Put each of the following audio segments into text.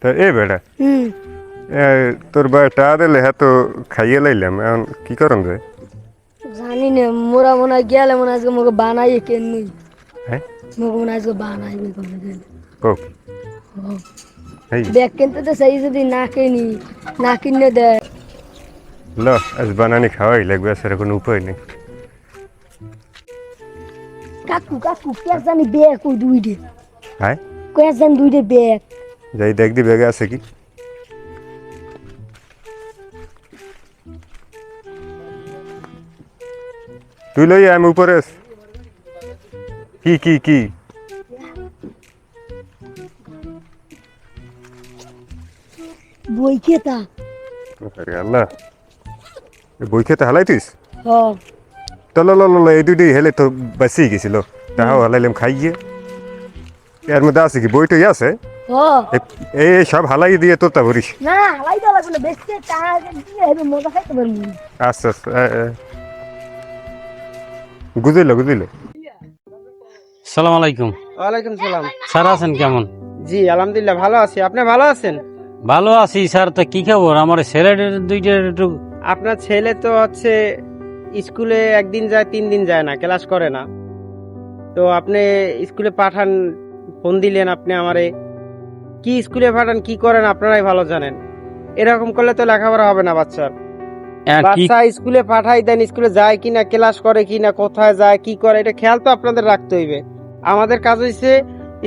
তা এ এ, তোর বাটা দিলে হ্যাঁ তো খাইয়ে লাইলাম এখন কি করন যায় জানি না মোরা মনে হয় গেলে মনে আজকে মোকে বানাই কেন নুই হ্যাঁ? মোকে মনে আজকে বানাই কোনো গেলে ও ব্যাগ কিনতে তো সেই যদি না কিনি না কিনে দেয় ল আজ বানানি খাওয়াই লাগবে আসলে কোনো উপায় নেই। কাকু কাকু কে জানি ব্যাগ ওই দুইটে হ্যাঁ কে জানি দুইটে ব্যাগ যাই দেখ দি ব্যাগে আছে কি তুই লই আমি উপরে কি কি কি বই খেতা আল্লাহ বই খেতে হালাইতিস হ তো ল ল এই দুইটি হেলে তো বাঁচি গেছিল তাহাও হালাইলাম খাইয়ে। এর মধ্যে আছে কি? বইটই আছে? এ- এই সব হালাই দিয়ে তোতা ভরিস। এ। গুজিল গুজিল সালাম আলাইকুম। ওয়ালাইকুম সালাম। স্যার আছেন কেমন? জি আলহামদুলিল্লাহ ভালো আছি। আপনি ভালো আছেন? ভালো আছি স্যার। তো কি খবর? আমার ছেলেদের দুইটার একটু আপনার ছেলে তো হচ্ছে স্কুলে একদিন যায় তিন দিন যায় না ক্লাস করে না। তো আপনি স্কুলে পাঠান ফোন দিলেন আপনি আমারে। কি স্কুলে পাঠান কি করেন আপনারাই ভালো জানেন। এরকম করলে তো লেখাপড়া হবে না বাচ্চার বাচ্চা স্কুলে পাঠাই দেন স্কুলে যায় কিনা ক্লাস করে কিনা কোথায় যায় কি করে এটা খেয়াল তো আপনাদের রাখতে হইবে। আমাদের কাজ হইছে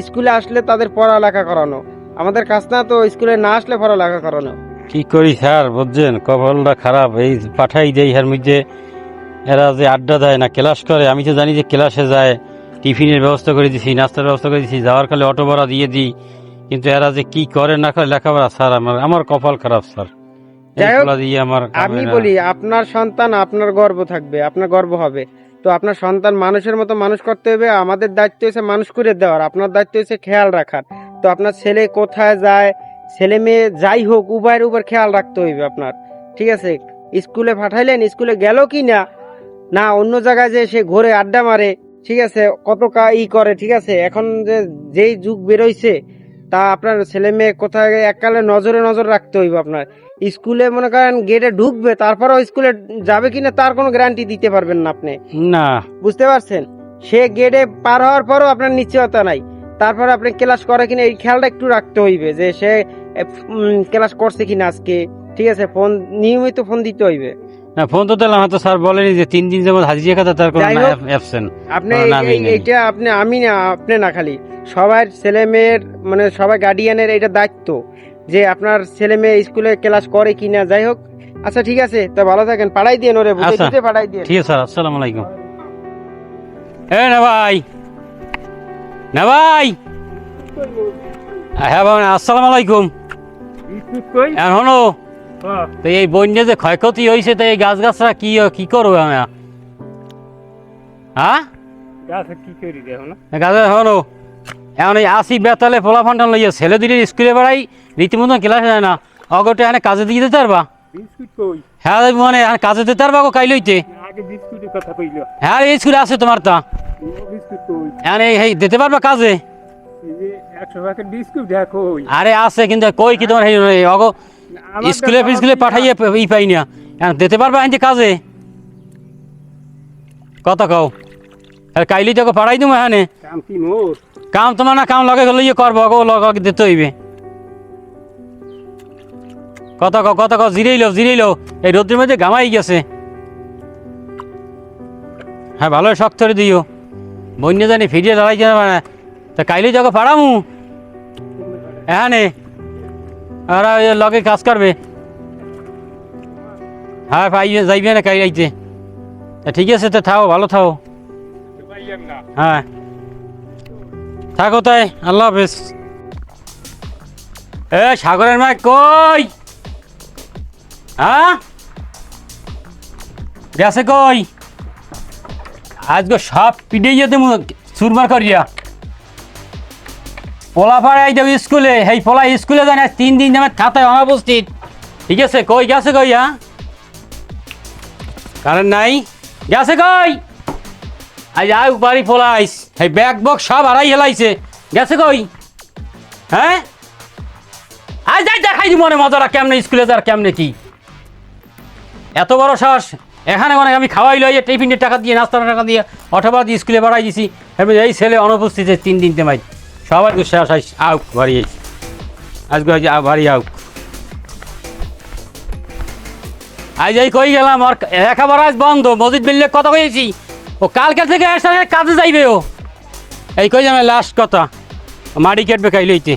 স্কুলে আসলে তাদের পড়ালেখা করানো। আমাদের কাজ না তো স্কুলে না আসলে পড়ালেখা করানো। কি করি স্যার বুঝছেন? কপালটা খারাপ। এই পাঠাই দেই এর মধ্যে এরা যে আড্ডা দেয় না ক্লাস করে। আমি তো জানি যে ক্লাসে যায়। টিফিনের ব্যবস্থা করে দিছি নাস্তার ব্যবস্থা করে দিছি যাওয়ার কালে অটো ভাড়া দিয়ে দিই। কিন্তু এরা যে কি করে না করে লেখাপড়া স্যার আমার আমার কপাল খারাপ স্যার। আমি বলি আপনার সন্তান আপনার গর্ব থাকবে আপনার গর্ব হবে। তো আপনার সন্তান মানুষের মতো মানুষ করতে হবে আমাদের দায়িত্ব হচ্ছে মানুষ করে দেওয়ার আপনার দায়িত্ব হচ্ছে খেয়াল রাখার। তো আপনার ছেলে কোথায় যায় ছেলে মেয়ে যাই হোক উভয়ের উপর খেয়াল রাখতে হইবে আপনার ঠিক আছে? স্কুলে পাঠাইলেন স্কুলে গেল কি না? না অন্য জায়গায় যে সে ঘুরে আড্ডা মারে ঠিক আছে কত কা ই করে ঠিক আছে? এখন যে যেই যুগ বেরোইছে তা আপনার ছেলে মেয়ে কোথায় এককালে নজরে নজর রাখতে হইব আপনার। স্কুলে মনে করেন গেটে ঢুকবে তারপরেও স্কুলে যাবে কিনা তার কোনো গ্যারান্টি দিতে পারবেন না আপনি। না। বুঝতে পারছেন? সে গেটে পার হওয়ার পরও আপনার নিশ্চয়তা নাই। তারপর আপনি ক্লাস করে কিনা এই খেয়ালটা একটু রাখতে হইবে যে সে ক্লাস করছে কিনা আজকে। ঠিক আছে ফোন নিয়মিত ফোন দিতে হইবে। না ফোন তো দিলাম হয়তো স্যার বলেনি যে তিন দিন যেমন হাজিরা খাতা তার কোনো অ্যাবসেন্ট আপনি। এইটা আপনি আমি না আপনি না খালি। সবার ছেলে মেয়ের মানে সবাই গার্ডিয়ানের এটা দায়িত্ব যে আপনার ছেলে মেয়ে স্কুলে ক্লাস করে কিনা যাই হোক। আচ্ছা ঠিক আছে তো ভালো থাকেন। পাঠাই দিয়ে ওরে বুঝে আচ্ছা। দিতে পাঠাই দিয়ে ঠিক আছে স্যার আসসালামু আলাইকুম। এ না ভাই। না ভাই। হ্যাঁ ভাই আসসালামু আলাইকুম। এখন হলো তো এই বন্যা যে ক্ষয়ক্ষতি হয়েছে তো এই গাছ গাছরা কি কি করব আমি? হ্যাঁ? গাছ হলো এখন এই আসি বেতালে পোলা ফান্ডান লইয়া ছেলে দিলে স্কুলে বেড়াই রীতিমতন ক্লাসে যায় না। অগটে এনে কাজে দিয়ে দিতে পারবা? হ্যাঁ মানে কাজে দিতে পারবা গো কাইলইতে হ্যাঁ এই স্কুলে আছে তোমার তা। বিস্কুট এই দিতে পারবা কাজে? আরে আছে কিন্তু কই কি তোমার অগো স্কুলে তো স্কুলে পাঠাইয়ে ই পাই না। দিতে পারবা আনতে কাজে? কত কও? আর কাইলি তোকে পাঠাই দিবো এখানে। কাম তোমার না কাম লগে গেলে ইয়ে করব অগো লগে দিতে হইবে। কত কও কত কও জিরেই লো জিরেই লো এই রোদ্রের মধ্যে গামাই গেছে। হ্যাঁ ভালো শক্ত করে দিও। বন্য জানি ফিরিয়ে দাঁড়াই যাবে না তা কাইলি তোকে পাঠামু এখানে। ওই লগে কাজ করবে। হ্যাঁ পাই যাইবে না কাই রাইতে ঠিক আছে, তো থাও, ভালো থাও। হ্যাঁ। থাকো তাই, আল্লাহ হাফেজ। এ, সাগরের মা কই? হ্যাঁ? গেছে কই? আজকে সব পিডিয়ে যেতে সুরমার করিয়া। পোলা পাড়াই দেব স্কুলে। সেই পোলা, স্কুলে জানে তিন দিন আমার খাতায় ঠিক আছে, কই, গেছে কই হ্যাঁ? কারণ নাই? গেছে কই? আজ আয় বাড়ি পলাইস এই ব্যাগ বক সব হারাই হেলাইছে গেছে কই? হ্যাঁ? আজ যাই দেখাই দি মনে মজারা কেমনে, স্কুলে যার কেমনে কি। এত বড় সাহস। এখানে মানে আমি খাওয়াই লই, টিফিনের টাকা দিয়ে, নাস্তার টাকা দিয়ে অথবা স্কুলে বাড়াই দিছি। এই ছেলে অনুপস্থিত তিন দিন তেমাই সবাই তো শেষ আউক আইস আজকে হয়েছে ভারী আউক। আজ এই কই গেলাম, আর একেবারে আজ বন্ধ, মসজিদ মিললে কথা কয়েছি ও কালকে থেকে এসে কাজে যাইবে ও। এই কই যাবে লাস্ট কথা। মাড়ি কেটবে খাইলইতে